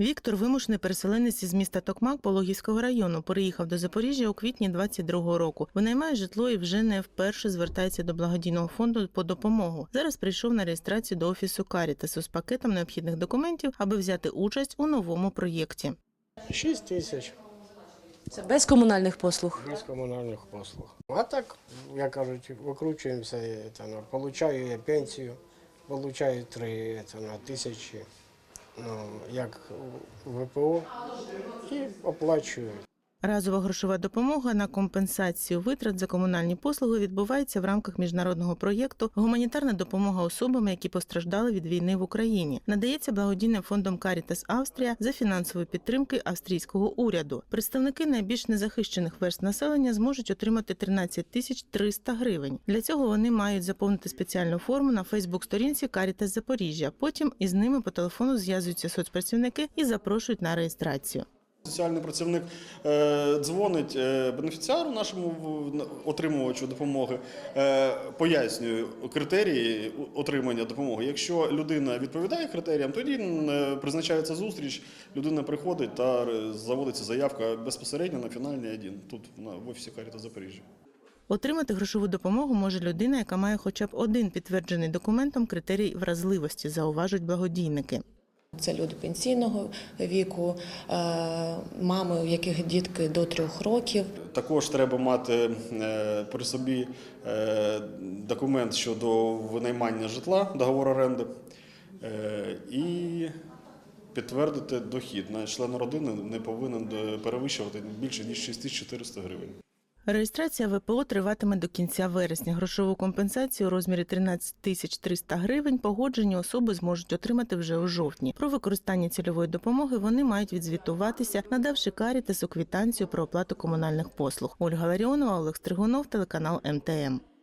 Віктор, вимушений переселенець із міста Токмак Пологівського району, переїхав до Запоріжжя у квітні 22-го року. Винаймає житло і вже не вперше звертається до благодійного фонду по допомогу. Зараз прийшов на реєстрацію до офісу Карітасу з пакетом необхідних документів, аби взяти участь у новому проєкті. 6 тисяч Це без комунальних послуг. без комунальних послуг. А так, як кажуть, викручуємося, це, ну, получаю я пенсію, получаю 3 це, на тисячі, як ВПО, і оплачую. Разова грошова допомога на компенсацію витрат за комунальні послуги відбувається в рамках міжнародного проєкту Гуманітарна допомога особам, які постраждали від війни в Україні. Надається благодійним фондом Caritas Австрія за фінансової підтримки австрійського уряду. Представники найбільш незахищених верст населення зможуть отримати 13 тисяч 300 гривень. Для цього вони мають заповнити спеціальну форму на Фейсбук-сторінці Caritas Запоріжжя. Потім із ними по телефону зв'язуються соцпрацівники і запрошують на реєстрацію. Соціальний працівник е, дзвонить е, бенефіціару нашому отримувачу допомоги, е, пояснює критерії отримання допомоги. Якщо людина відповідає критеріям, тоді призначається зустріч, людина приходить та заводиться заявка безпосередньо на фінальний один тут в офісі Каріта Запоріжжя. Отримати грошову допомогу може людина, яка має хоча б один підтверджений документом критерій вразливості, зауважують благодійники. Це люди пенсійного віку, е, мами, у яких дітки до трьох років. Також треба мати е, при собі е, документ щодо винаймання житла, договор оренди, і підтвердити дохід. На члена родини не повинен перевищувати більше ніж 6400 гривень. Реєстрація ВПО триватиме до кінця вересня. Грошову компенсацію у розмірі 13 тисяч 300 гривень погоджені особи зможуть отримати вже у жовтні. Про використання цільової допомоги вони мають відзвітуватися, надавши карітесу квітанцію про оплату комунальних послуг. Ольга Ларіонова, Олег Стригунов, телеканал МТМ.